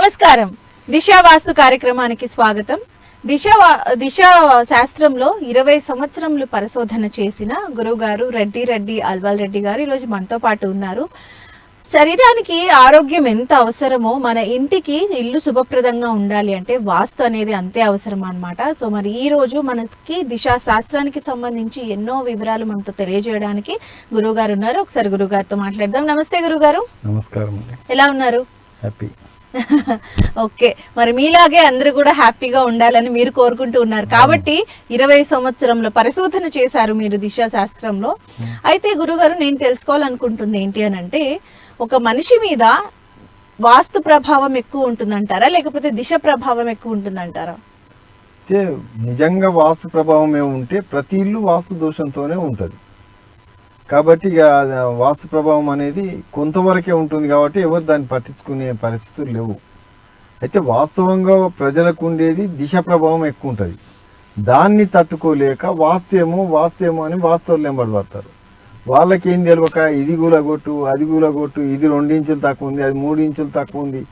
నమస్కారం. దిశ వాస్తు కార్యక్రమానికి స్వాగతం. దిశ దిశ శాస్త్రంలో ఇరవై సంవత్సరములు పరిశోధన చేసిన గురువుగారు రెడ్డి రెడ్డి అల్వాల్ రెడ్డి గారు ఈరోజు మనతో పాటు ఉన్నారు. శరీరానికి ఆరోగ్యం ఎంత అవసరమో మన ఇంటికి ఇల్లు శుభప్రదంగా ఉండాలి అంటే వాస్తు అనేది అంతే అవసరం అన్నమాట. సో మరి ఈ రోజు మనకి దిశా శాస్త్రానికి సంబంధించి ఎన్నో వివరాలు మనతో తెలియజేయడానికి గురువు గారు ఉన్నారు. ఒకసారి గురువు గారితో మాట్లాడదాం. నమస్తే గురువు గారు నమస్కారం ఎలా ఉన్నారు? హ్యాపీ. ఓకే. మరి మీలాగే అందరూ కూడా హ్యాపీగా ఉండాలని మీరు కోరుకుంటూ ఉన్నారు. కాబట్టి ఇరవై సంవత్సరంలో పరిశోధన చేశారు మీరు దిశా శాస్త్రంలో అయితే గురుగారు నేను తెలుసుకోవాలనుకుంటుంది ఏంటి అని అంటే ఒక మనిషి మీద వాస్తు ప్రభావం ఎక్కువ ఉంటుందంటారా? లేకపోతే దిశ ప్రభావం ఎక్కువ ఉంటుందంటారా? నిజంగా వాస్తు ప్రభావం ఉంటే ప్రతి ఇల్లు వాస్తు దోషంతోనే ఉంటుంది. కాబట్టి ఇక వాస్తు ప్రభావం అనేది కొంతవరకే ఉంటుంది కాబట్టి ఎవరు దాన్ని పట్టించుకునే పరిస్థితులు లేవు. అయితే వాస్తవంగా ప్రజలకు ఉండేది దిశ ప్రభావం ఎక్కువ ఉంటుంది. దాన్ని తట్టుకోలేక వాస్తేమో వాస్తేమో అని వాస్తవులు వెంబడబడతారు. వాళ్ళకి ఏం తెలియక ఇది కూలగొట్టు అది కూలగొట్టు ఇది రెండు ఇంచులు తక్కువ ఉంది అది మూడు ఇంచులు తక్కువ ఉంది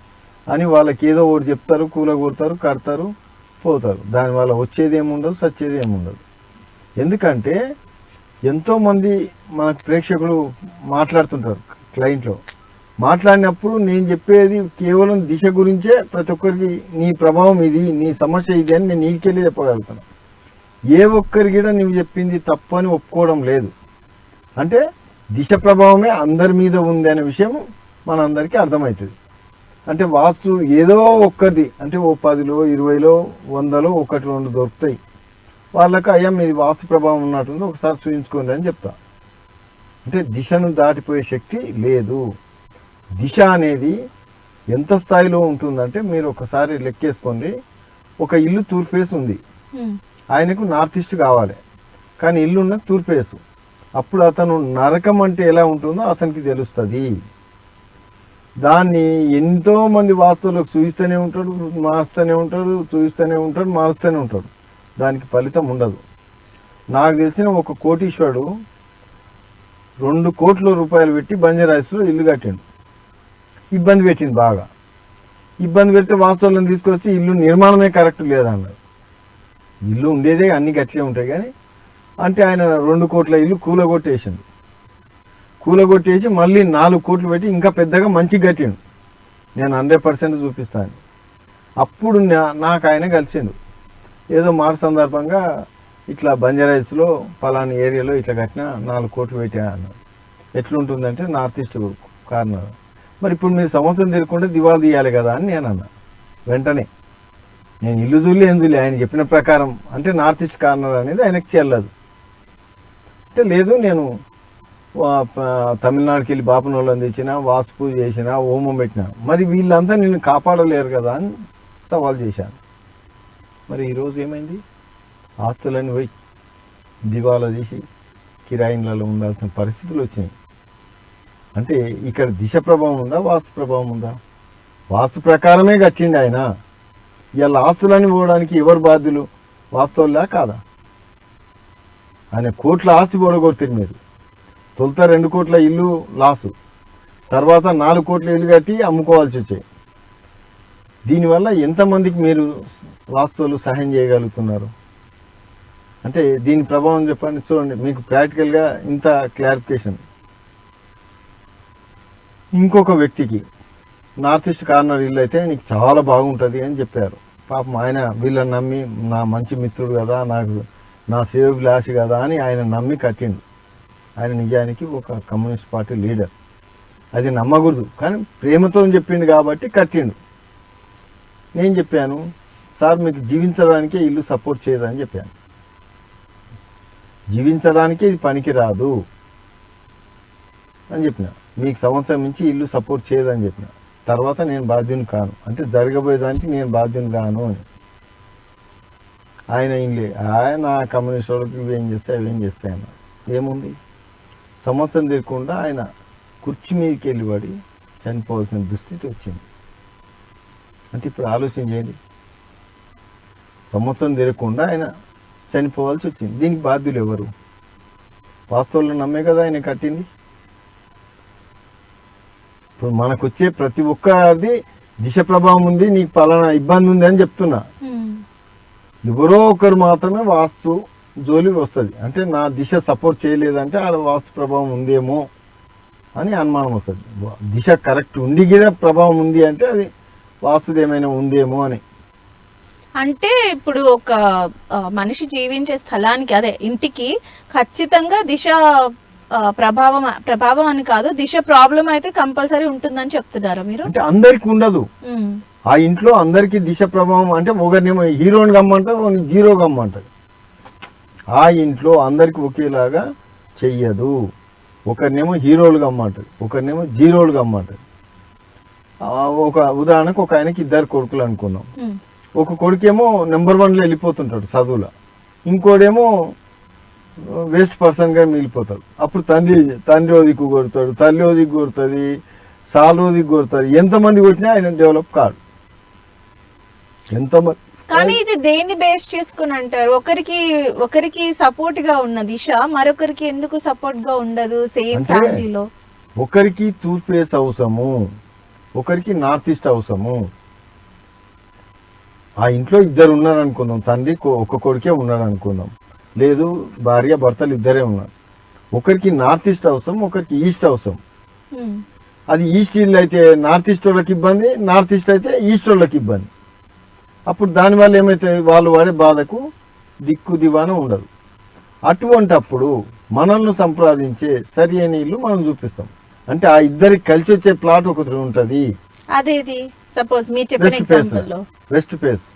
అని వాళ్ళకి ఏదో ఒకటి చెప్తారు కూలగొడతారు కడతారు పోతారు. దానివల్ల వచ్చేది ఏముండదు సచ్చేది ఏముండదు. ఎందుకంటే ఎంతోమంది మన ప్రేక్షకులు మాట్లాడుతుంటారు క్లయింట్లో. మాట్లాడినప్పుడు నేను చెప్పేది కేవలం దిశ గురించే ప్రతి ఒక్కరికి నీ ప్రభావం ఇది నీ సమస్య ఇది అని నేను నీకెళ్ళి చెప్పగలుగుతాను. ఏ ఒక్కరికి కూడా నువ్వు చెప్పింది తప్పు అని ఒప్పుకోవడం లేదు. అంటే దిశ ప్రభావమే అందరి మీద ఉంది అనే విషయం మనందరికీ అర్థమవుతుంది. అంటే వాస్తు ఏదో ఒక్కరిది అంటే ఓ పదిలో ఇరవైలో వందలో ఒకటి రెండు దొరుకుతాయి. వాళ్ళకి అయ్యా మీది వాస్తు ప్రభావం ఉన్నట్టుంది ఒకసారి చూపించుకోండి అని చెప్తా. అంటే దిశను దాటిపోయే శక్తి లేదు. దిశ అనేది ఎంత స్థాయిలో ఉంటుందంటే మీరు ఒకసారి లెక్కేసుకోండి. ఒక ఇల్లు తూర్పేసి ఉంది. ఆయనకు నార్త్ ఈస్ట్ కావాలి. కానీ ఇల్లు ఉన్న తూర్పేసు. అప్పుడు అతను నరకం అంటే ఎలా ఉంటుందో అతనికి తెలుస్తుంది. దాన్ని ఎంతో మంది వాస్తువులకు చూపిస్తూనే ఉంటాడు మారుస్తూనే ఉంటాడు చూపిస్తూనే ఉంటాడు మారుస్తూనే ఉంటాడు. దానికి ఫలితం ఉండదు. నాకు తెలిసిన ఒక కోటీశ్వరుడు రెండు కోట్ల రూపాయలు పెట్టి బంజారాయిస్లో ఇల్లు కట్టిండు. ఇబ్బంది పెట్టింది బాగా. ఇబ్బంది పెడితే వాస్తవాలను తీసుకొచ్చి ఇల్లు నిర్మాణమే కరెక్ట్ లేదన్నాడు. ఇల్లు ఉండేదే అన్ని గట్లే ఉంటాయి కానీ అంటే ఆయన రెండు కోట్ల ఇల్లు కూలగొట్టేసిండు. కూలగొట్టేసి మళ్ళీ నాలుగు కోట్లు పెట్టి ఇంకా పెద్దగా మంచి కట్టిండు. నేను హండ్రెడ్ పర్సెంట్ చూపిస్తాను. అప్పుడు నా- నాకు ఆయన కలిసిండు. ఏదో మాట సందర్భంగా ఇట్లా బంజారాయిస్లో పలానా ఏరియాలో ఇట్లా కట్టిన నాలుగు కోట్లు పెట్టాను ఎట్లుంటుందంటే నార్త్ ఈస్ట్ కార్నర్. మరి ఇప్పుడు మీరు సంవత్సరం తీరుకుంటే దివాళా తీయాలి కదా అని నేను అన్నా. వెంటనే. నేను ఇల్లు చూడలే ఏం చూడలే. ఆయన చెప్పిన ప్రకారం అంటే నార్త్ ఈస్ట్ కార్నర్ అనేది ఆయనకు చెల్లదు. అంటే లేదు నేను తమిళనాడుకి వెళ్ళి బాపనోళ్ళని తెచ్చిన వాసు పూజ చేసిన హోమం పెట్టిన మరి వీళ్ళంతా నిన్ను కాపాడలేరు కదా అని సవాల్ చేశాను. మరి ఈరోజు ఏమైంది? ఆస్తులన్నీ పోయి దివాలా తీసి కిరాయిన్లలో ఉండాల్సిన పరిస్థితులు వచ్చినాయి. అంటే ఇక్కడ దిశ ప్రభావం ఉందా వాస్తు ప్రభావం ఉందా? వాస్తు ప్రకారమే కట్టిండి ఆయన. ఇవాళ ఆస్తులన్నీ పోవడానికి ఎవరు బాధ్యులు? వాస్తవులా కాదా? ఆయన కోట్ల ఆస్తి పోడగొడుతుంది మీరు. తొలుత రెండు కోట్ల ఇల్లు లాసు. తర్వాత నాలుగు కోట్ల ఇల్లు కట్టి అమ్ముకోవాల్సి వచ్చాయి. దీనివల్ల ఎంతమందికి మీరు వాస్తవులు సహాయం చేయగలుగుతున్నారు. అంటే దీని ప్రభావం చెప్పండి చూడండి మీకు ప్రాక్టికల్గా ఇంత క్లారిఫికేషన్. ఇంకొక వ్యక్తికి నార్త్ ఈస్ట్ కార్నర్ ఇల్లు అయితే నీకు చాలా బాగుంటుంది అని చెప్పారు. పాపం ఆయన వీళ్ళని నమ్మి నా మంచి మిత్రుడు కదా నాకు నా సేవభిలాషి కదా అని ఆయన నమ్మి కట్టిండు. ఆయన నిజానికి ఒక కమ్యూనిస్ట్ పార్టీ లీడర్. అది నమ్మకూడదు కానీ ప్రేమతో చెప్పిండు కాబట్టి కట్టిండు. నేను చెప్పాను సార్ మీకు జీవించడానికే ఇల్లు సపోర్ట్ చేయదని చెప్పాను. జీవించడానికే ఇది పనికి రాదు అని చెప్పిన. మీకు సంవత్సరం నుంచి ఇల్లు సపోర్ట్ చేయదని చెప్పిన. తర్వాత నేను బాధ్యుని కాను. అంటే జరగబోయేదానికి నేను బాధ్యుని కాను అని. ఆయన ఇంలే ఆయన కమ్యూనిస్ట్ వాళ్ళకి ఇవేం చేస్తే అవేం చేస్తాయి అన్న ఏముంది? సంవత్సరం తిరగకుండా ఆయన కుర్చీ మీదకి వెళ్ళి పడి చనిపోవాల్సిన దుస్థితి వచ్చింది. అంటే ఇప్పుడు ఆలోచన చేయండి. సంవత్సరం తిరగకుండా ఆయన చనిపోవాల్సి వచ్చింది. దీనికి బాధ్యులు ఎవరు? వాస్తవులు నమ్మే కదా ఆయన కట్టింది? ఇప్పుడు మనకు వచ్చే ప్రతి ఒక్కరిది దిశ ప్రభావం ఉంది నీకు పలానా ఇబ్బంది ఉంది అని చెప్తున్నా. ఎవరో ఒకరు మాత్రమే వాస్తు జోలి వస్తుంది. అంటే నా దిశ సపోర్ట్ చేయలేదంటే ఆడ వాస్తు ప్రభావం ఉందేమో అని అనుమానం వస్తుంది. దిశ కరెక్ట్ ఉండి కూడా ప్రభావం ఉంది అంటే అది వాస్తుది ఏమైనా ఉందేమో అని. అంటే ఇప్పుడు ఒక మనిషి జీవించే స్థలానికి అదే ఇంటికి ఖచ్చితంగా దిశ ప్రభావం ప్రభావం అని కాదు దిశ ప్రాబ్లం అయితే కంపల్సరీ ఉంటుందని చెప్తున్నారా మీరు? అంటే అందరికి ఉండదు. ఆ ఇంట్లో అందరికీ దిశ ప్రభావం అంటే ఒకరినేమో హీరోని గమ్మంటారు ఒకరిని జీరో గమ్మంటారు. ఆ ఇంట్లో అందరికి ఒకేలాగా చెయ్యదు. ఒకరినేమో హీరోలు గమ్మంటారు ఒకరినేమో జీరోలు గమ్మంటారు. ఒక ఉదాహరణకు ఒక ఆయనకి ఇద్దరు కొడుకులు అనుకుందాం ఉమ్. ఒక కొడుకేమో నెంబర్ వన్లో వెళ్ళిపోతుంటాడు చదువులో ఇంకోడేమో వేస్ట్ పర్సన్గా మిగిలిపోతాడు అప్పుడు తండ్రి తండ్రి ఓ దిక్కు కొడతాడు తల్లి ఓ దిక్కు కొడుతుంది సాల్ ఓ దిక్కు కొడతాడు ఎంతమంది కొట్టినా ఆయన డెవలప్ కాడు. ఎంతమంది కానీ ఇది దేన్ని బేస్ చేసుకుని అంటారు? ఒకరికి ఒకరికి సపోర్ట్గా ఉన్న దిశ మరొకరికి ఎందుకు సపోర్ట్గా ఉండదు సేమ్ ఫ్యామిలీలో ఒకరికి తూర్పు వేస్ అవసరము ఒకరికి నార్త్ ఈస్ట్ అవసరము ఆ ఇంట్లో ఇద్దరు ఉన్నారు అనుకుందాం తండ్రి ఒక కొడుకే ఉన్నాడు అనుకుందాం లేదు భార్య భర్తలు ఇద్దరే ఉన్నారు. ఒకరికి నార్త్ ఈస్ట్ అవసరం ఒకరికి ఈస్ట్ అవసరం. అది ఈస్ట్ ఇల్లు అయితే నార్త్ ఈస్ట్ వాళ్ళకి ఇబ్బంది నార్త్ ఈస్ట్ అయితే ఈస్ట్ వాళ్ళకి ఇబ్బంది. అప్పుడు దానివల్ల ఏమైతే వాళ్ళు పడే బాధకు దిక్కు దివాన ఉండదు. అటువంటప్పుడు మనల్ని సంప్రదించే సరి అయిన ఇల్లు మనం చూపిస్తాం. అంటే ఆ ఇద్దరికి కలిసి వచ్చే ప్లాట్ ఒకటి ఉంటుంది. అదేది? సపోజ్ మీరు చెప్పిన ఎగ్జాంపుల్లో వెస్ట్ ఫేస్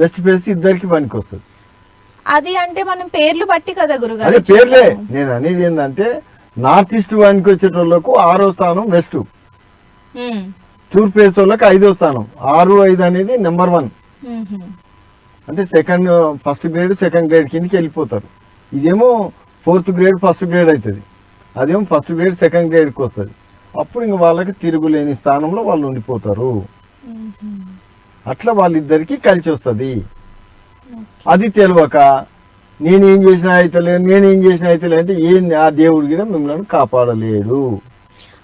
వెస్ట్ ఫేస్ ఇద్దరికి పనికి వస్తుంది అది అంటే మనం పేర్లు బట్టి కదా గురుగారు. అదే పేర్లే. నేను అనేది ఏంటంటే నార్త్ ఈస్ట్ వానికి వచ్చేటోళ్ళకు ఆరో స్థానం వెస్ట్. తూర్పు ఫేస్ వాళ్ళకి ఐదో స్థానం. ఆరు ఐదు అనేది నెంబర్ వన్. అంటే second first grade second grade కిందకి వెళ్ళిపోతారు. ఇదేమో ఫోర్త్ గ్రేడ్ ఫస్ట్ గ్రేడ్ అవుతుంది. అదేమో ఫస్ట్ గ్రేడ్ సెకండ్ గ్రేడ్కి వస్తుంది అప్పుడు ఇంక వాళ్ళకి తిరుగులేని స్థానంలో వాళ్ళు ఉండిపోతారు. అట్లా వాళ్ళిద్దరికి కలిసి వస్తుంది. అది తెలియక నేనేం చేసినా అయితలేదు నేనేం చేసినా అయితలేదు అంటే ఏం ఆ దేవుడు కూడా మిమ్మల్ని కాపాడలేడు.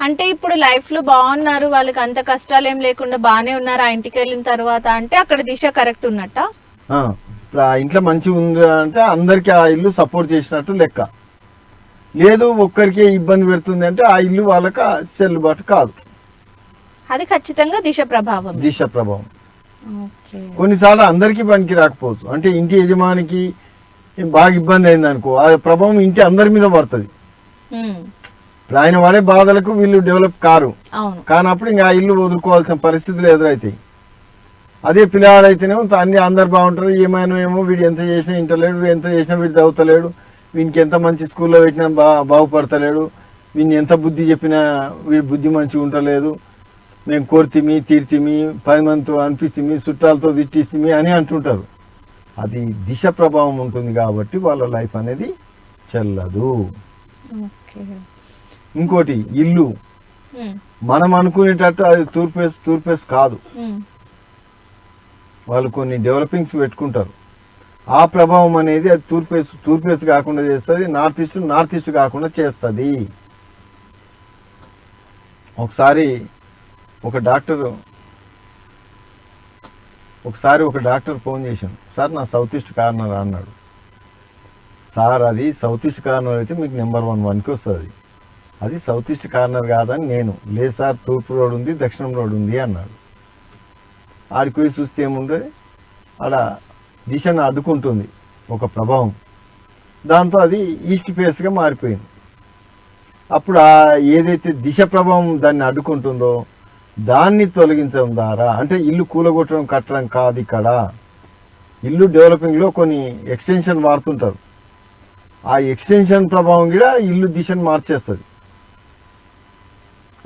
అంటే ఇప్పుడు లైఫ్లో బాగున్నారు వాళ్ళకి అంత కష్టాలు ఏం లేకుండా బాగానే ఉన్నారు ఆ ఇంటికి వెళ్ళిన తర్వాత అంటే అక్కడ దిశ కరెక్ట్ ఉన్నట్ట? ఆ, ఇప్పుడు ఆ ఇంట్లో మంచిగా ఉంది అంటే అందరికీ ఆ ఇల్లు సపోర్ట్ చేసినట్టు లెక్క. లేదు ఒక్కరికే ఇబ్బంది పెడుతుంది అంటే ఆ ఇల్లు వాళ్ళకి చెల్లుబాటు కాదు. అది ఖచ్చితంగా దిశ ప్రభావం దిశ ప్రభావం. కొన్నిసార్లు అందరికీ పనికి రాకపోవచ్చు. అంటే ఇంటి యజమానికి బాగా ఇబ్బంది అయింది అనుకో ఆ ప్రభావం ఇంటి అందరి మీద పడుతుంది. ఇప్పుడు ఆయన పడే బాధలకు వీళ్ళు డెవలప్ కారు. కానప్పుడు ఇంకా ఆ ఇల్లు వదులుకోవాల్సిన పరిస్థితులు ఎదురవుతాయి అదే పిల్లవాడైతేనేమో అన్ని అందరు బాగుంటారు ఏమైనా ఏమో వీడు ఎంత చేసినా ఇంటలేడు వీడు ఎంత చేసినా వీడు చదువుతలేడు వీనికి ఎంత మంచి స్కూల్లో పెట్టినా బా బాగుపడతలేడు. వీడిని ఎంత బుద్ధి చెప్పినా వీడి బుద్ధి మంచిగా ఉండలేదు. మేము కోరితిమి తీర్తిమి పది మందితో అనిపిస్తుంది చుట్టాలతో తిట్టిస్తుంది అని అంటుంటారు. అది దిశ ప్రభావం ఉంటుంది కాబట్టి వాళ్ళ లైఫ్ అనేది చెల్లదు. ఇంకోటి ఇల్లు. మనం అనుకునేటట్టు అది తూర్పేస్ తూర్పేస్ కాదు. వాళ్ళు కొన్ని డెవలపింగ్స్ పెట్టుకుంటారు. ఆ ప్రభావం అనేది అది తూర్పేస్ తూర్పేస్ కాకుండా చేస్తుంది నార్త్ ఈస్ట్ నార్త్ ఈస్ట్ కాకుండా చేస్తుంది. ఒకసారి ఒక డాక్టర్ ఒకసారి ఒక డాక్టర్ ఫోన్ చేశాను. సార్ నా సౌత్ ఈస్ట్ కార్నర్ అన్నాడు. సార్ అది సౌత్ ఈస్ట్ కార్నర్ అయితే మీకు నెంబర్ వన్ వన్కి వస్తుంది. అది సౌత్ ఈస్ట్ కార్నర్ కాదని నేను. లేదు సార్ తూర్పు రోడ్ ఉంది దక్షిణం రోడ్ ఉంది అన్నాడు. ఆడికి పోయి చూస్తే ఏముంటుంది ఆడ దిశను అడ్డుకుంటుంది ఒక ప్రభావం. దాంతో అది ఈస్ట్ ఫేస్గా మారిపోయింది. అప్పుడు ఆ ఏదైతే దిశ ప్రభావం దాన్ని అడ్డుకుంటుందో దాన్ని తొలగించడం ద్వారా అంటే ఇల్లు కూలగొట్టడం కట్టడం కాదు ఇక్కడ. ఇల్లు డెవలపింగ్లో కొన్ని ఎక్స్టెన్షన్ వాడుతుంటారు. ఆ ఎక్స్టెన్షన్ ప్రభావం కూడా ఇల్లు దిశను మార్చేస్తుంది.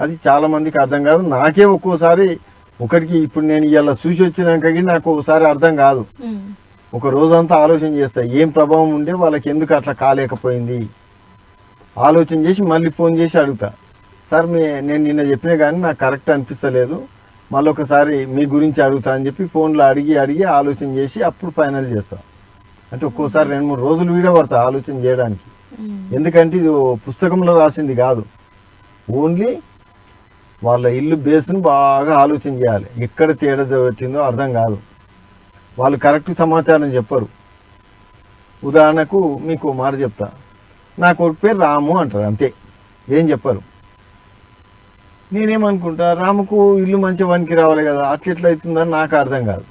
అది చాలామందికి అర్థం కాదు. నాకే ఒక్కోసారి ఒకటికి ఇప్పుడు నేను ఇలా చూసి వచ్చినాక నాకు ఒకసారి అర్థం కాదు. ఒక రోజంతా ఆలోచన చేస్తా ఏం ప్రభావం ఉండే వాళ్ళకి ఎందుకు అట్లా కాలేకపోయింది? ఆలోచన చేసి మళ్ళీ ఫోన్ చేసి అడుగుతా. సార్ మీ నేను నిన్న చెప్పినా కానీ నాకు కరెక్ట్ అనిపిస్తలేదు. మళ్ళీ ఒకసారి మీ గురించి అడుగుతా అని చెప్పి ఫోన్లో అడిగి అడిగి ఆలోచన చేసి అప్పుడు ఫైనల్ చేస్తా. అంటే ఒక్కోసారి రెండు మూడు రోజులు వీడియో పడతా ఆలోచన చేయడానికి. ఎందుకంటే ఇది పుస్తకంలో రాసింది కాదు. ఓన్లీ వాళ్ళ ఇల్లు బేస్ను బాగా ఆలోచన చేయాలి. ఎక్కడ తేడా పెట్టిందో అర్థం కాదు. వాళ్ళు కరెక్ట్ సమాచారం చెప్పరు. ఉదాహరణకు మీకు మాట చెప్తా. నా కొడుకు పేరు రాము అంటారు అంతే. ఏం చెప్పరు. నేనేమనుకుంటా రాముకు ఇల్లు మంచి వానికి రావాలి కదా అట్లెట్లా అవుతుందని నాకు అర్థం కాదు.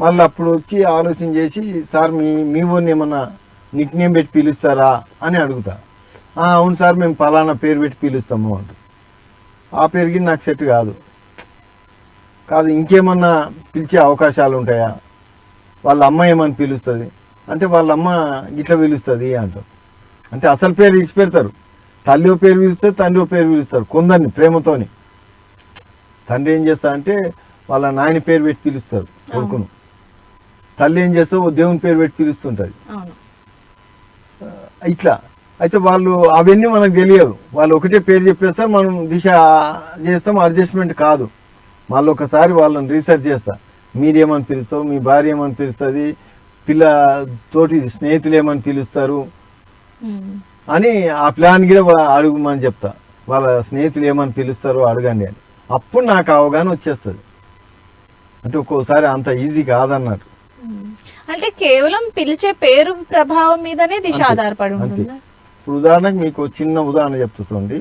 మళ్ళీ అప్పుడు వచ్చి ఆలోచన చేసి సార్ మీ మీ ఊరిని ఏమన్నా నిక్ నేమ్ పెట్టి పిలుస్తారా? అని అడుగుతా. అవును సార్ మేము పలానా పేరు పెట్టి పిలుస్తాము అంటారు. ఆ పేరుకి నాకు సెట్ కాదు. కాదు ఇంకేమన్నా పిలిచే అవకాశాలు ఉంటాయా? వాళ్ళ అమ్మ ఏమని పిలుస్తుంది? అంటే వాళ్ళ అమ్మ ఇట్లా పిలుస్తుంది అంటారు. అంటే అసలు పేరు ఇచ్చి పెడతారు తల్లి ఓ పేరు పిలుస్తారు తండ్రి ఓ పేరు పిలుస్తారు కొందరిని ప్రేమతోని. తండ్రి ఏం చేస్తా అంటే వాళ్ళ నాయన పేరు పెట్టి పిలుస్తారు కొడుకును. తల్లి ఏం చేస్తా ఓ దేవుని పేరు పెట్టి పిలుస్తుంటుంది. ఇట్లా. అయితే వాళ్ళు అవన్నీ మనకు తెలియదు. వాళ్ళు ఒకటే పేరు చెప్పేస్తారు మనం దిశ చేస్తాం అడ్జస్ట్మెంట్ కాదు. మళ్ళీ ఒకసారి వాళ్ళని రీసెర్చ్ చేస్తా. మీరేమని పిలుస్తావు? మీ భార్య ఏమని పిలుస్తుంది? పిల్ల తోటి స్నేహితులు ఏమని పిలుస్తారు. అని ఆ ప్లాన్ కూడా అడుగుమని చెప్తా. వాళ్ళ స్నేహితులు ఏమని పిలుస్తారో అడగండి అని. అప్పుడు నాకు అవగాహన వచ్చేస్తుంది. అంటే ఒక్కోసారి అంత ఈజీ కాదన్నట్టు ఉమ్. అంటే కేవలం పిలిచే పేరు ప్రభావం మీదనే దిశ ఆధారపడి. ఉంటుందా? ఇప్పుడు ఉదాహరణకు మీకు చిన్న ఉదాహరణ చెప్తుంది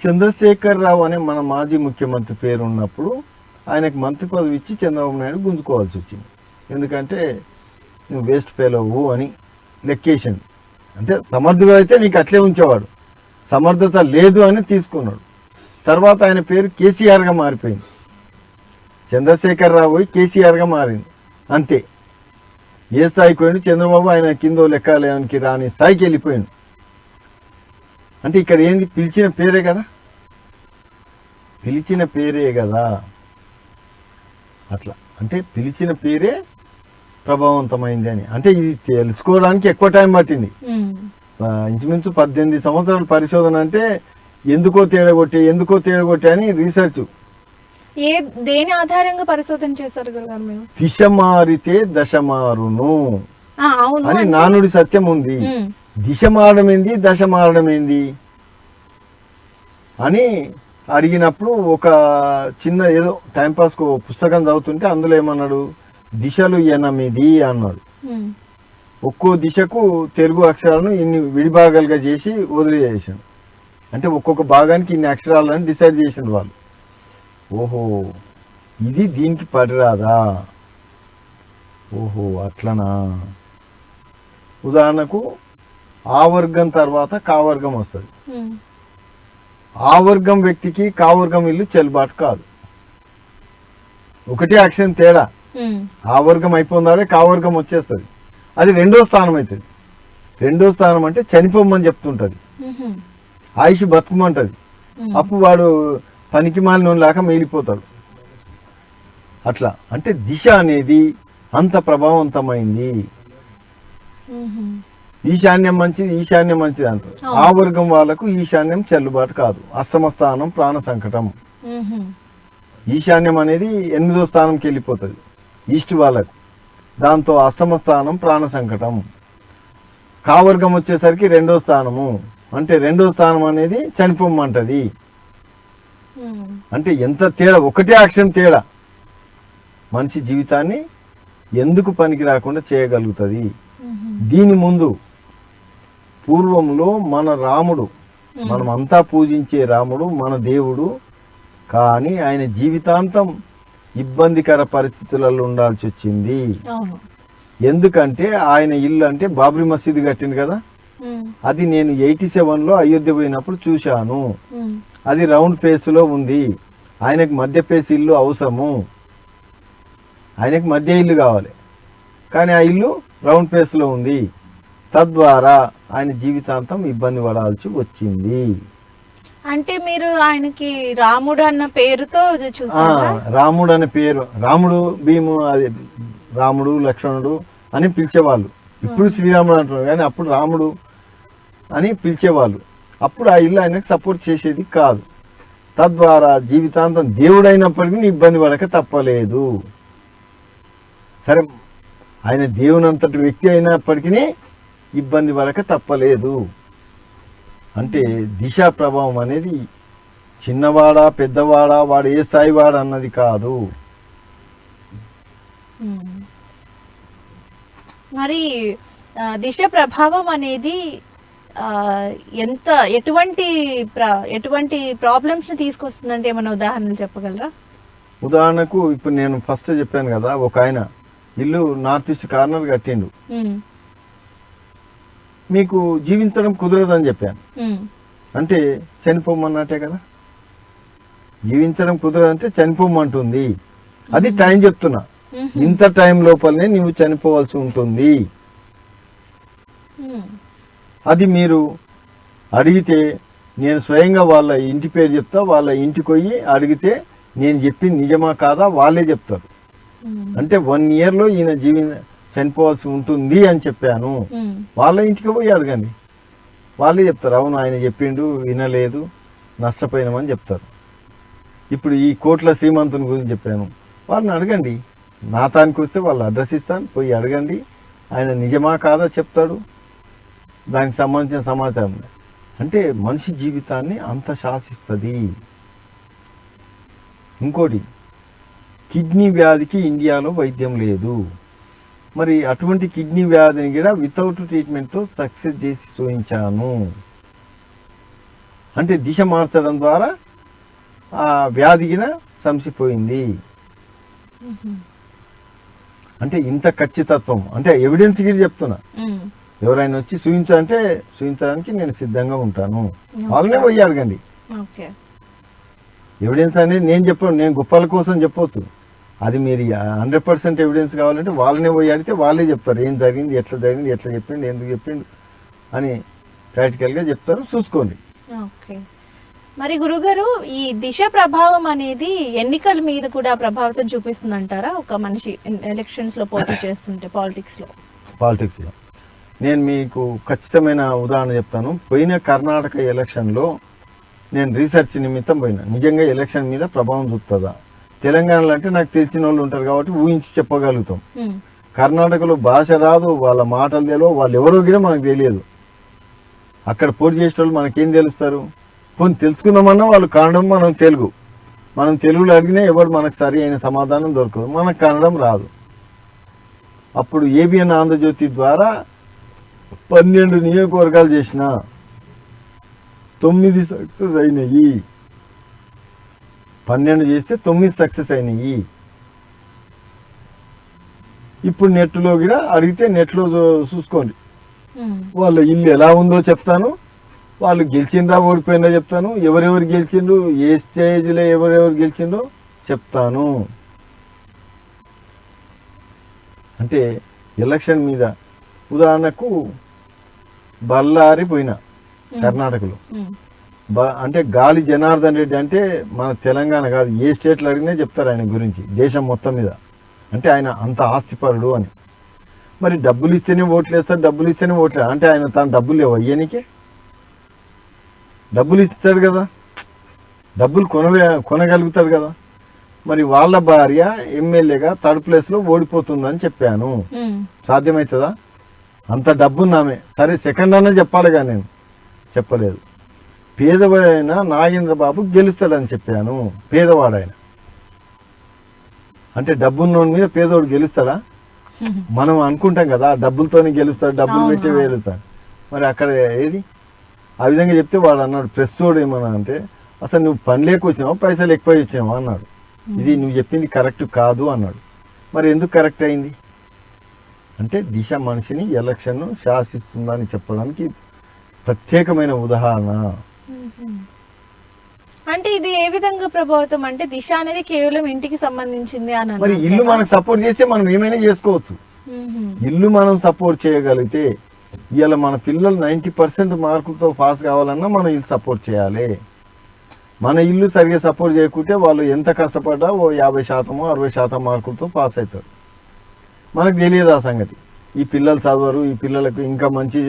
చంద్రశేఖర్ రావు అనే మన మాజీ ముఖ్యమంత్రి పేరు ఉన్నప్పుడు ఆయనకు మంత్రి పదవి ఇచ్చి చంద్రబాబు నాయుడు గుంజుకోవాల్సి వచ్చింది. ఎందుకంటే నువ్వు వేస్ట్ పేలవు అని లెక్కేషన్ అంటే సమర్థుడు అయితే నీకు అట్లే ఉంచేవాడు. సమర్థత లేదు అని తీసుకున్నాడు. తర్వాత ఆయన పేరు కేసీఆర్గా మారిపోయింది. చంద్రశేఖర్ రావు పోయి కేసీఆర్గా మారింది. అంతే. ఏ స్థాయికి పోయిండు? చంద్రబాబు ఆయన కిందో లెక్కలేనికి రాని స్థాయికి వెళ్ళిపోయాడు. అంటే ఇక్కడ ఏంది? పిలిచిన పేరే కదా? పిలిచిన పేరే కదా. అట్లా. అంటే పిలిచిన పేరే ప్రభావవంతమైంది అని. అంటే ఇది తెలుసుకోవడానికి ఎక్కువ టైం పట్టింది. ఇంచుమించు పద్దెనిమిది సంవత్సరాల పరిశోధన అంటే ఎందుకో తేడగొట్టే ఎందుకో తేడగొట్టే అని రీసెర్చ్. ఏ దేని ఆధారంగా పరిశోధన చేశారు గురుగారు మీరు? దిశ మారితే దశ మారును అని నానుడి సత్యం ఉంది. దిశ మారడం ఏంది దశ మారడం ఏంది అని అడిగినప్పుడు ఒక చిన్న ఏదో టైంపాస్కు పుస్తకం చదువుతుంటే అందులో ఏమన్నాడు? దిశలు ఎనిమిది అన్నాడు. ఒక్కో దిశకు తెలుగు అక్షరాలను ఇన్ని విడిభాగాలుగా చేసి వదిలివేసాడు అంటే ఒక్కొక్క భాగానికి ఇన్ని అక్షరాలని డిసైడ్ చేసిండు వాళ్ళు. ఓహో ఇది దీనికి పడిరాదా ఓహో అట్లనా? ఉదాహరణకు ఆ వర్గం తర్వాత కా వర్గం వస్తుంది. ఆ వర్గం వ్యక్తికి కా వర్గం ఇల్లు చెల్లుబాటు కాదు ఒకటే అక్షరం తేడా. ఆ వర్గం అయిపోయిందాడే కా వర్గం వచ్చేస్తుంది అది రెండో స్థానం అవుతుంది రెండో స్థానం అంటే చనిపోమని చెప్తుంటది. ఆయుష్ బతుకమంటది. అప్పుడు వాడు పనికి మాలినలాగా మిగిలిపోతాడు అట్లా అంటే దిశ అనేది అంత ప్రభావవంతమైంది. ఈశాన్యం మంచిది ఈశాన్యం మంచిది అంటారు. ఆ వర్గం వాళ్ళకు ఈశాన్యం చెల్లుబాటు కాదు. అష్టమ స్థానం ప్రాణ సంకటం. ఈశాన్యం అనేది ఎనిమిదో స్థానంకి వెళ్ళిపోతుంది. ఈస్ట్ వాళ్ళకు. దాంతో అష్టమ స్థానం ప్రాణ సంకటం కావర్గం వచ్చేసరికి రెండో స్థానము. అంటే రెండో స్థానం అనేది చనిపోమంటది. అంటే ఎంత తేడా? ఒకటే అక్షరం తేడా. మనిషి జీవితాన్ని ఎందుకు పనికి రాకుండా చేయగలుగుతుంది. దీని ముందు పూర్వంలో మన రాముడు మనం అంతా పూజించే రాముడు మన దేవుడు. కానీ ఆయన జీవితాంతం ఇబ్బందికర పరిస్థితులలో ఉండాల్సి వచ్చింది. ఎందుకంటే ఆయన ఇల్లు అంటే బాబ్రీ మసీద్ కట్టింది కదా. అది నేను ఎయిటీ సెవెన్లో అయోధ్య పోయినప్పుడు చూశాను. అది రౌండ్ ఫేస్లో ఉంది. ఆయనకు మధ్య ఫేస్ ఇల్లు అవసరము. ఆయనకు మధ్య ఇల్లు కావాలి. కానీ ఆ ఇల్లు రౌండ్ ఫేస్లో ఉంది. తద్వారా ఆయన జీవితాంతం ఇబ్బంది పడాల్సి వచ్చింది. అంటే మీరు ఆయనకి రాముడు అన్న పేరుతో రాముడు అనే పేరు. రాముడు భీము అది రాముడు లక్ష్మణుడు అని పిలిచేవాళ్ళు. ఇప్పుడు శ్రీరాముడు అంటున్నారు కానీ అప్పుడు రాముడు అని పిలిచేవాళ్ళు. అప్పుడు ఆ ఇల్లు ఆయనకు సపోర్ట్ చేసేది కాదు. తద్వారా జీవితాంతం దేవుడైనప్పటికీ నీ ఇబ్బంది పడక తప్పలేదు. సరే ఆయన దేవునంతటి వ్యక్తి అయినప్పటికీ ఇబ్బంది పడక తప్పలేదు అంటే దిశా ప్రభావం అనేది చిన్నవాడా పెద్దవాడా వాడు ఏ స్థాయి వాడు అన్నది కాదు. మరి దిశ ప్రభావం అనేది ఎంత ఎటువంటి ఎటువంటి ప్రాబ్లమ్స్ని తీసుకొస్తుందంటే ఏమైనా ఉదాహరణలు చెప్పగలరా ఉదాహరణకు ఇప్పుడు నేను ఫస్ట్ చెప్పాను కదా ఒక ఆయన ఇల్లు నార్త్ ఈస్ట్ కార్నర్ కట్టిండు. మీకు జీవించడం కుదరదని చెప్పాను. అంటే చనిపోమన్నట్టే కదా జీవించడం కుదరదంటే చనిపోమంటుంది అది టైం చెప్తున్నా. ఇంత టైం లోపలనే నువ్వు చనిపోవాల్సి ఉంటుంది. అది మీరు అడిగితే నేను స్వయంగా వాళ్ళ ఇంటి పేరు చెప్తా వాళ్ళ ఇంటికి పోయి అడిగితే నేను చెప్పింది నిజమా కాదా వాళ్ళే చెప్తారు. అంటే వన్ ఇయర్లో ఈయన జీవి చనిపోవాల్సి ఉంటుంది అని చెప్పాను. వాళ్ళ ఇంటికి పోయి అడగండి వాళ్ళే చెప్తారు అవును ఆయన చెప్పిండు వినలేదు నష్టపోయినామని చెప్తారు. ఇప్పుడు ఈ కోట్ల శ్రీమంతుని గురించి చెప్పాను. వాళ్ళని అడగండి. నా తానికి వస్తే వాళ్ళు అడ్రస్ ఇస్తాను పోయి అడగండి. ఆయన నిజమా కాదా చెప్తాడు. దానికి సంబంధించిన సమాచారం అంటే మనిషి జీవితాన్ని అంత శాసిస్తుంది. ఇంకోటి కిడ్నీ వ్యాధికి ఇండియాలో వైద్యం లేదు. మరి అటువంటి కిడ్నీ వ్యాధిని కూడా వితౌట్ ట్రీట్మెంట్తో సక్సెస్ చేసి చూపించాను. అంటే దిశ మార్చడం ద్వారా ఆ వ్యాధి కూడా సంసిపోయింది. అంటే ఇంత ఖచ్చితత్వం. అంటే ఎవిడెన్స్ గిరి చెప్తున్నా. ఎవరైనా వచ్చి చూపించాలంటే చూపించడానికి నేను సిద్ధంగా ఉంటాను. వాళ్ళనే పోయి అడగండి. ఎవిడెన్స్ అనేది నేను చెప్పను నేను గొప్పల కోసం చెప్పొచ్చు. అది మీరు హండ్రెడ్ పర్సెంట్ ఎవిడెన్స్ కావాలంటే వాళ్ళనే పోయి అడిగితే వాళ్ళే చెప్తారు. ఏం జరిగింది ఎట్లా జరిగింది ఎట్లా చెప్పిండు ఎందుకు చెప్పిండు అని ప్రాక్టికల్గా చెప్తారు చూసుకోండి. ఓకే. మరి గురుగారు ఈ దిశ ప్రభావం అనేది ఎన్నికల మీద కూడా ప్రభావితం చూపిస్తుందంటారా? ఒక మనిషి ఎలక్షన్స్లో పోటీ చేస్తుంటే పాలిటిక్స్లో. పాలిటిక్స్లో నేను మీకు ఖచ్చితమైన ఉదాహరణ చెప్తాను. పోయిన కర్ణాటక ఎలక్షన్లో నేను రీసెర్చ్ నిమిత్తం పోయినా. నిజంగా ఎలక్షన్ మీద ప్రభావం చూపుతుందా? తెలంగాణలో అంటే నాకు తెలిసిన వాళ్ళు ఉంటారు కాబట్టి ఊహించి చెప్పగలుగుతాం. కర్ణాటకలో భాష రాదు వాళ్ళ మాటలు తెలియవు వాళ్ళు ఎవరో కూడా మనకు తెలియదు. అక్కడ పోటీ చేసే వాళ్ళు మనకేం తెలుస్తారు? పోనీ తెలుసుకుందామన్నా వాళ్ళు కన్నడం మనం తెలుగు. మనం తెలుగులో అడిగినా ఎవరు మనకు సరి అయిన సమాధానం దొరకదు. మనకు కన్నడం రాదు. అప్పుడు ఏబిఎన్ ఆంధ్రజ్యోతి ద్వారా పన్నెండు నియోజకవర్గాలు చేసిన తొమ్మిది సక్సెస్ అయినాయి. పన్నెండు చేస్తే తొమ్మిది సక్సెస్ అయినాయి. ఇప్పుడు నెట్లో కూడా అడిగితే నెట్లో చూసుకోండి. వాళ్ళ ఇల్లు ఎలా ఉందో చెప్తాను. వాళ్ళు గెలిచిండ్రా ఓడిపోయిందా చెప్తాను. ఎవరెవరు గెలిచిండ్రు ఏ స్టేజ్లో ఎవరెవరు గెలిచిండ్రో చెప్తాను. అంటే ఎలక్షన్ మీద ఉదాహరణకు బళ్ళారి పోయినా కర్ణాటకలో. అంటే గాలి జనార్దన్ రెడ్డి అంటే మన తెలంగాణ కాదు ఏ స్టేట్లో అడిగినా చెప్తారు ఆయన గురించి దేశం మొత్తం మీద. అంటే ఆయన అంత ఆస్తిపరుడు అని. మరి డబ్బులు ఇస్తేనే ఓట్లు వేస్తారు డబ్బులు ఇస్తేనే ఓట్లు అంటే ఆయన తన డబ్బులు లేవు అయ్యానికే. డబ్బులు ఇస్తాడు కదా. డబ్బులు కొన కొనగలుగుతాడు కదా. మరి వాళ్ళ భార్య ఎమ్మెల్యేగా థర్డ్ ప్లేస్లో ఓడిపోతుందని చెప్పాను. సాధ్యమవుతుందా? అంత డబ్బున్నామే. సరే సెకండ్ అన్న చెప్పాలిగా నేను. చెప్పలేదు. పేదవాడైన నాగేంద్ర బాబు గెలుస్తాడని చెప్పాను పేదవాడైన. అంటే డబ్బున్నోడి మీద పేదోడు గెలుస్తాడా? మనం అనుకుంటాం కదా డబ్బులతోనే గెలుస్తాడు డబ్బులు పెట్టి. గెలుస్తాడు మరి అక్కడ ఏది? ఆ విధంగా చెప్తే వాడు అన్నాడు ప్రెస్ వాడు ఏమన్నా అంటే అసలు నువ్వు పని లేక వచ్చినావా పైసలు ఎక్కువ ఇచ్చినావా? అన్నాడు. ఇది నువ్వు చెప్పింది కరెక్ట్ కాదు అన్నాడు. మరి ఎందుకు కరెక్ట్ అయింది? అంటే దిశ మనిషిని ఎలక్షన్ శాసిస్తుందని చెప్పడానికి ప్రత్యేకమైన ఉదాహరణ. అంటే ఇది ఏ విధంగా ప్రభావితం? అంటే దిశ అనేది కేవలం ఇంటికి సంబంధించింది అని మరి ఇల్లు? మనకు సపోర్ట్ చేస్తే మనం ఏమైనా చేసుకోవచ్చు. ఇల్లు మనం సపోర్ట్ చేయగలిగితే ఇవాళ మన పిల్లలు నైంటీ పర్సెంట్ మార్కులతో పాస్ కావాలన్నా మనం ఇల్లు సపోర్ట్ చేయాలి. మన ఇల్లు సరిగా సపోర్ట్ చేయకుంటే వాళ్ళు ఎంత కష్టపడ్డా ఓ యాభై శాతమో అరవై శాతం మార్కులతో పాస్ అవుతారు. మనకు తెలియదు ఆ సంగతి. ఈ పిల్లలు చదవరు ఈ పిల్లలకు ఇంకా మంచి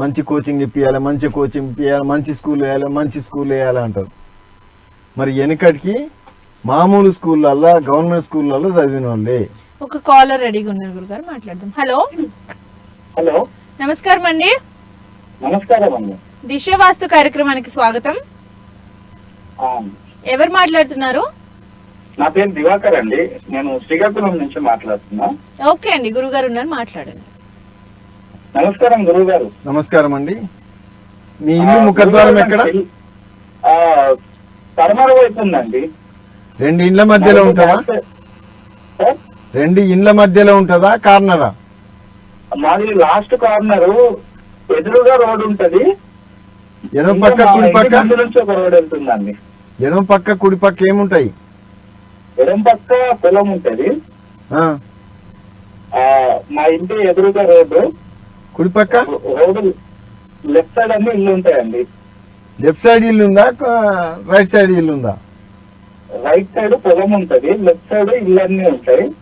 మంచి కోచింగ్ ఇప్పియాలి మంచి కోచింగ్ ఇప్పియాలి మంచి స్కూల్ వేయాలి మంచి స్కూల్ వేయాలి అంటారు. మరి వెనకటికి మామూలు స్కూళ్ళల్లో గవర్నమెంట్ స్కూళ్ళల్లో చదివిన వాళ్ళే. ఒక కాలర్ రెడీగా ఉన్నారు గురుగారు మాట్లాడదాం. హలో హలో నమస్కారం అండి. నమస్కారం అండి. దిశ వాస్తు కార్యక్రమానికి స్వాగతం. ఎవరు మాట్లాడుతున్నారు? నా పేరు దివాకర్ అండి. నేను శ్రీకాకుళం నుంచి మాట్లాడుతున్నా. ఓకే అండి గురుగారు ఉన్నారు మాట్లాడండి. నమస్కారం గురువు గారు నమస్కారం అండి. మీ ఇల్లు ముఖద్వారం ఎక్కడ? పడమర వైపు ఉందండి. రెండు ఇండ్ల మధ్యలో ఉంటుందా? రెండు ఇండ్ల మధ్యలో ఉంటుందా? కార్నరా? మాది లాస్ట్ కార్నర్. ఎదురుగా రోడ్ ఉంటది. ఎడమ పక్క కుడి పక్క? నుంచి ఒక రోడ్ వెళ్తుందండి. ఎడమ పక్క కుడి పక్క ఏముంటాయి? ఎడం పక్క పొలం ఉంటది. ఆ, ఆ మా ఇంటి ఎదురుగా రోడ్డు. కుడి పక్క? రోడ్డు లెఫ్ట్ సైడ్ అన్ని ఇల్లు ఉంటాయండి. లెఫ్ట్ సైడ్ ఇల్లు ఉందా? క- రైట్ సైడ్ ఇల్లు ఉందా? రైట్ సైడ్ పొలం ఉంటది లెఫ్ట్ సైడ్ ఇల్లు అన్ని ఉంటాయి.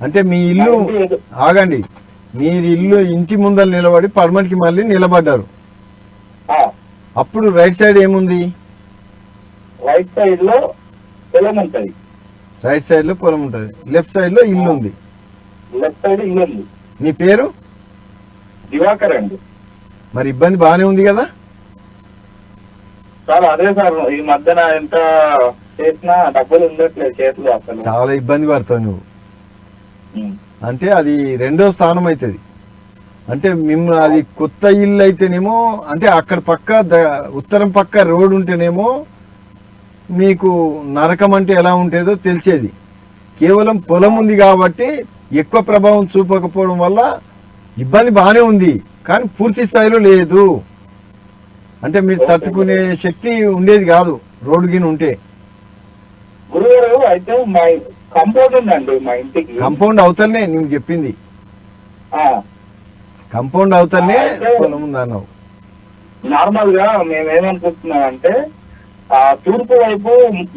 అంటే మీ ఇల్లు ఆగండి. మీరు ఇల్లు ఇంటి ముందర నిలబడి పడమటికి మళ్ళీ నిలబడ్డారు. ఆ, అప్పుడు రైట్ సైడ్ ఏముంది? రైట్ సైడ్లో పొలం ఉంటది. రైట్ సైడ్లో పొలం ఉంటుంది. లెఫ్ట్ సైడ్లో ఇల్లు ఉంది. లెఫ్ట్ సైడ్ ఇల్లు ఉంది. మీ పేరు? దివాకర్ అండి. మరి ఇబ్బంది బాగానే ఉంది కదా? సార్ అదే సార్ ఈ మధ్యన ఎంత చేసినా డబ్బులు ఉండట్లేదు చేతులు అసలు. చాలా ఇబ్బంది పడతావు నువ్వు. అంటే అది రెండో స్థానం అవుతుంది అంటే మిమ్మల్ని అది కొత్త ఇల్లు అయితేనేమో అంటే అక్కడ పక్క ద- ఉత్తరం పక్క రోడ్ ఉంటేనేమో మీకు నరకం అంటే ఎలా ఉంటుందో తెలిసేది. కేవలం పొలం ఉంది కాబట్టి ఎక్కువ ప్రభావం చూపకపోవడం వల్ల ఇబ్బంది బాగానే ఉంది కానీ పూర్తి స్థాయిలో లేదు. అంటే మీరు తట్టుకునే శక్తి ఉండేది కాదు రోడ్డు గిన ఉంటే. గురుగారు అయితే మా కంపౌండ్ ఉందండి మా ఇంటికి. కాంపౌండ్ అవతలనే నువ్వు చెప్పింది. ఆ, కాంపౌండ్ అవతలనే పొలం ఉంది అన్నావు. నార్మల్గా మేము ఏమనుకుంటున్నాం అంటే ఆ తూర్పు వైపు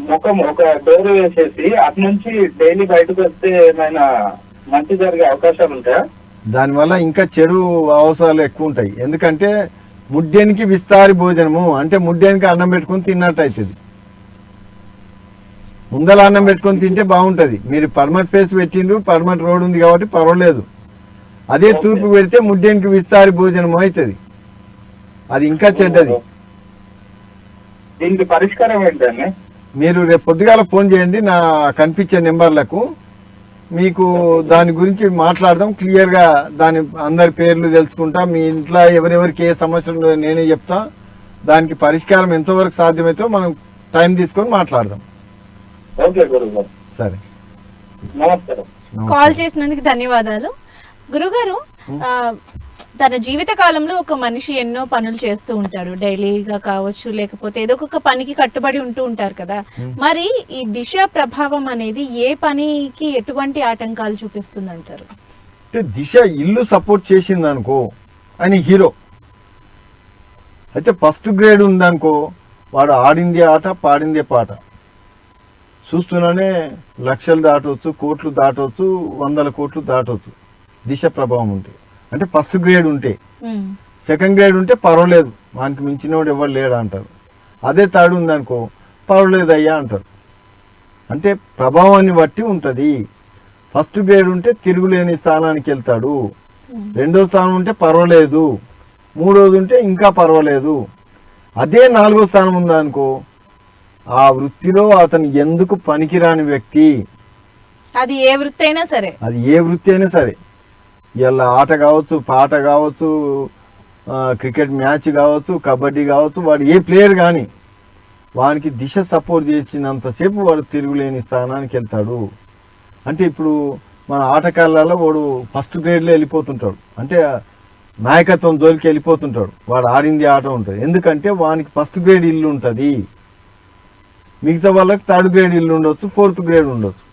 ముఖం ఒక డోర్ వేసేసి అటు నుంచి డైలీ బయటకు వస్తే ఏమైనా మంచి జరిగే అవకాశాలు ఉంటాయా? దానివల్ల ఇంకా చెడు అవసరాలు ఎక్కువ ఉంటాయి. ఎందుకంటే ముడ్డేనికి విస్తారి భోజనము అంటే ముడ్డేనికి అన్నం పెట్టుకొని తిన్నట్టు అవుతుంది ముందల అన్నం పెట్టుకొని తింటే బాగుంటది. మీరు పర్మనెంట్ ప్లేస్ పెట్టిండ్రు పర్మనెంట్ రోడ్ ఉంది కాబట్టి పర్వాలేదు. అదే తూర్పు పెడితే ముడ్డేనికి విస్తారి భోజనం అవుతుంది అది ఇంకా చెడ్డది. దీనికి పరిష్కారం ఏంటండి? మీరు రేపు పొద్దుగాల ఫోన్ చేయండి నా కనిపించే నెంబర్లకు. మీకు దాని గురించి మాట్లాడదాం. క్లియర్గా దాని అందరి పేర్లు తెలుసుకుంటా. మీ ఇంట్లో ఎవరెవరికి ఏ సమస్య ఉందో నేనే చెప్తా. దానికి పరిష్కారం ఎంతవరకు సాధ్యమైతే మనం టైం తీసుకొని మాట్లాడదాం. సరే. కాల్ చేసినందుకు ధన్యవాదాలు. గురుగారు ఆ, తన జీవిత కాలంలో ఒక మనిషి ఎన్నో పనులు చేస్తూ ఉంటాడు. డైలీగా కావచ్చు లేకపోతే ఏదో ఒక పనికి కట్టుబడి ఉంటూ ఉంటారు కదా. మరి ఈ దిశ ప్రభావం అనేది ఏ పనికి ఎటువంటి ఆటంకాలు చూపిస్తుంది అంటారు అంటే దిశ ఇల్లు సపోర్ట్ చేసింది అనుకో అని హీరో. అయితే ఫస్ట్ గ్రేడ్ ఉందనుకో వాడు ఆడిందే ఆట పాడిందే పాట. చూస్తున్నానే లక్షలు దాటవచ్చు కోట్లు దాటవచ్చు వందల కోట్లు దాటవచ్చు దిశ ప్రభావం ఉంటే. అంటే ఫస్ట్ గ్రేడ్ ఉంటే. సెకండ్ గ్రేడ్ ఉంటే పర్వాలేదు. వానికి మించినోడు ఎవరు లేడు అంటారు. అదే థర్డ్ ఉందనుకో పర్వాలేదు అయ్యా అంటారు. అంటే ప్రభావాన్ని బట్టి ఉంటుంది. ఫస్ట్ గ్రేడ్ ఉంటే తిరుగులేని స్థానానికి వెళ్తాడు. రెండో స్థానం ఉంటే పర్వాలేదు. మూడోది ఉంటే ఇంకా పర్వాలేదు. అదే నాలుగో స్థానం ఉందనుకో ఆ వృత్తిలో అతను ఎందుకు పనికిరాని వ్యక్తి? అది ఏ వృత్తి అయినా సరే. అది ఏ వృత్తి అయినా సరే. ఇలా ఆట కావచ్చు పాట కావచ్చు క్రికెట్ మ్యాచ్ కావచ్చు కబడ్డీ కావచ్చు వాడు ఏ ప్లేయర్ కానీ వానికి దిశ సపోర్ట్ చేసినంతసేపు వాడు తిరుగులేని స్థానానికి వెళ్తాడు. అంటే ఇప్పుడు మన ఆటకాలలో వాడు ఫస్ట్ గ్రేడ్లో వెళ్ళిపోతుంటాడు. అంటే నాయకత్వం జోలికి వెళ్ళిపోతుంటాడు. వాడు ఆడింది ఆట ఉంటుంది. ఎందుకంటే వానికి ఫస్ట్ గ్రేడ్ ఇల్లు ఉంటుంది. మిగతా వాళ్ళకి థర్డ్ గ్రేడ్ ఇల్లు ఉండొచ్చు ఫోర్త్ గ్రేడ్ ఉండొచ్చు.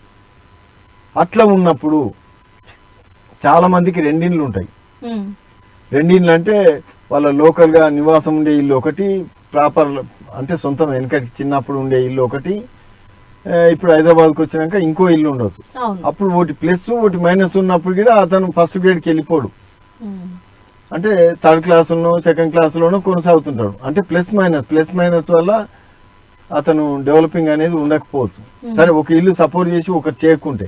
అట్లా ఉన్నప్పుడు చాలా మందికి రెండిండ్లు ఉంటాయి. రెండిండ్లు అంటే వాళ్ళ లోకల్గా నివాసం ఉండే ఇల్లు ఒకటి ప్రాపర్ అంటే సొంతం వెనకటి చిన్నప్పుడు ఉండే ఇల్లు ఒకటి ఇప్పుడు హైదరాబాద్కి వచ్చినాక ఇంకో ఇల్లు అవును. అప్పుడు ఒకటి ప్లస్ ఒకటి మైనస్ ఉన్నప్పుడు కూడా అతను ఫస్ట్ గ్రేడ్కి వెళ్ళిపోడు. అంటే థర్డ్ క్లాసులోనో సెకండ్ క్లాసులోనో కొనసాగుతుంటాడు. అంటే ప్లస్ మైనస్ ప్లస్ మైనస్ వల్ల అతను డెవలపింగ్ అనేది ఉండకపోవచ్చు. సరే ఒక ఇల్లు సపోర్ట్ చేసి ఒకటి చేయకుంటే.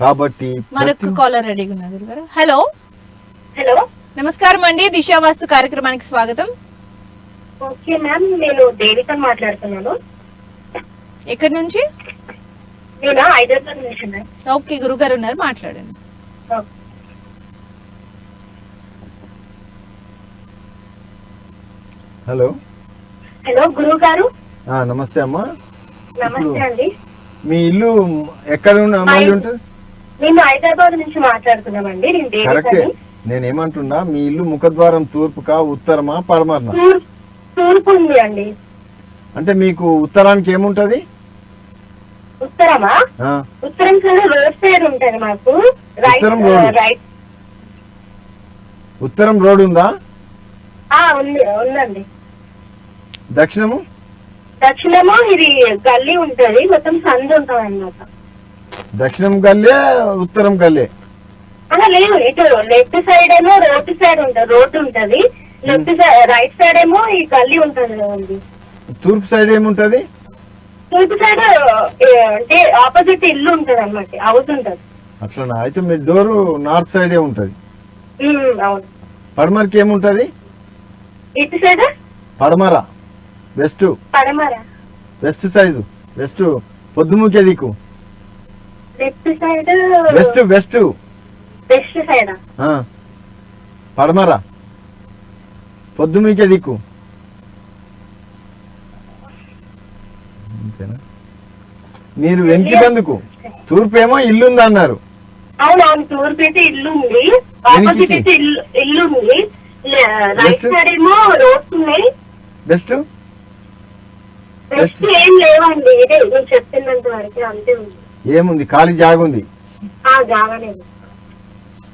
కాబట్టి మరొక కాలర్ రెడీగా ఉన్నారు గురుగారు. హలో హలో నమస్కారం అండి. దిశావాస్తు కార్యక్రమానికి స్వాగతం. ఓకే మ్యామ్ నేను దేవిక మాట్లాడుతున్నాను. ఎక్కడి నుంచి? నేను? హైదరాబాద్ నుంచి ఉన్నాయి. ఓకే గురుగారు ఉన్నారు. మాట్లాడండి. హలో హలో గురువు గారు ఆ, నమస్తే అమ్మా. నమస్తే అండి. మీ ఇల్లు ఎక్కడ ఉంటుంది మేము హైదరాబాద్ నుంచి మాట్లాడుతున్నామండి. నేను దేవి కరెక్టే. అని. నేను ఏమంటున్నా మీ ఇల్లు ముఖద్వారం తూర్పుకా ఉత్తరమా పడమరనా? తూర్- తూర్పు ఉంది అండి అంటే మీకు ఉత్తరానికి ఏముంటది? ఉత్తరమా? ఉత్తరం సైడ్ రోడ్ సైడ్ ఉంటది మాకు. రైట్ ఉత్తరం రోడ్డు. రైట్. ఉత్తరం రోడ్ ఉందా? ఆ ఉంది ఉందండి. దక్షిణము? దక్షిణము ఇది గల్లీ ఉంటది. మొత్తం సందు ఉంటది అన్నమాట దక్షిణం గల్లే ఉత్తరం గల్లే? లేదు ఇటు లెఫ్ట్ సైడ్ ఏమో రోడ్ సైడ్ ఉంటది రోడ్డు ఉంటది. లెఫ్ట్ సైడ్ రైట్ సైడ్ ఏమో ఈ గల్లీ ఉంటది కదండి. తూర్పు సైడ్ ఏముంటది? తూర్పు సైడ్ అంటే ఆపోజిట్ ఇల్లు ఉంటది అన్నమాట హౌస్ ఉంటది. అట్లనా? అయితే మీ డోరు నార్త్ సైడే ఉంటది. ఉమ్, అవును. పడమరకి ఏముంటది? ఇటు సైడ్ పడమర. వెస్ట్ పడమర. వెస్ట్ సైజు వెస్ట్ పొద్దుముఖే దిక్కు. Left side west west west side. పడమర. పొద్దుముఖే దిక్కు. మీరు వెంకి బందుకు. తూర్పు ఏమో ఇల్లుంది అన్నారు అవును అవును తూర్పు అయితే ఇల్లు ఉంది ఆపోజిట్ అయితే ఇల్లు ఇల్లు ఉంది రైట్? సైడ్ ఏమో రోడ్స్ ఉన్నాయి బెస్ట్ ఏం లేవండి. ఇదే నేను చెప్తున్నంత వరకు అంతే ఉంది. ఏముంది? ఖాళీ జాగుంది. జాగానే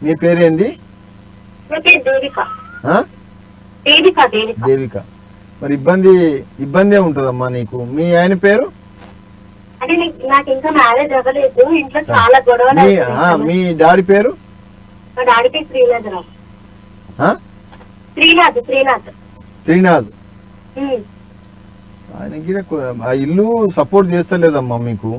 మీ పేరేంది? దేవిక. మరి ఇబ్బంది ఇబ్బందే ఉంటదమ్మా నీకు? మీ ఆయన పేరు? మీ డాడీ పేరు? శ్రీనాథ్ రావు ఆ? శ్రీనాథ్ శ్రీనాథ్. శ్రీనాథ్. ఉమ్. ఆయనకి ఆ ఇల్లు సపోర్ట్ చేస్తలేదమ్మా మీకు.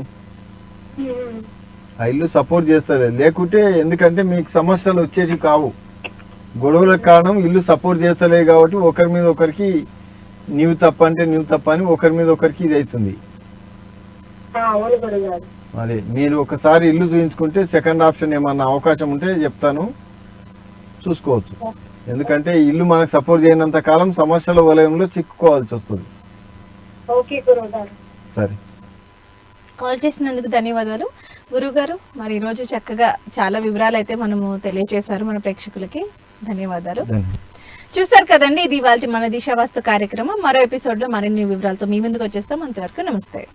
ఆ ఇల్లు సపోర్ట్ చేస్తలేదు లేకుంటే ఎందుకంటే మీకు సమస్యలు వచ్చేది కావు. గొడవలకు కారణం ఇల్లు సపోర్ట్ చేస్తలేదు కాబట్టి ఒకరి మీద ఒకరికి నీవు తప్ప అంటే నీవు తప్ప అని ఒకరి మీద ఒకరికి ఇది అవుతుంది. అదే మీరు ఒకసారి ఇల్లు చూపించుకుంటే సెకండ్ ఆప్షన్ ఏమన్నా అవకాశం ఉంటే చెప్తాను. చూసుకోవచ్చు. ఎందుకంటే ఇల్లు మనకు సపోర్ట్ చేయనంత కాలం సమస్యల వలయంలో చిక్కుకోవాల్సి వస్తుంది. సరే. కాల్ చేసినందుకు ధన్యవాదాలు. గురుగారు మరి ఈరోజు చక్కగా చాలా వివరాలు అయితే మనము తెలియజేశారు మన ప్రేక్షకులకి. ధన్యవాదాలు. చూసారు కదండి ఇది ఇవాళ మన దిశావాస్తు కార్యక్రమం. మరో ఎపిసోడ్లో మరిన్ని వివరాలతో మీ ముందుకు వచ్చేస్తాం. అంతవరకు నమస్తే.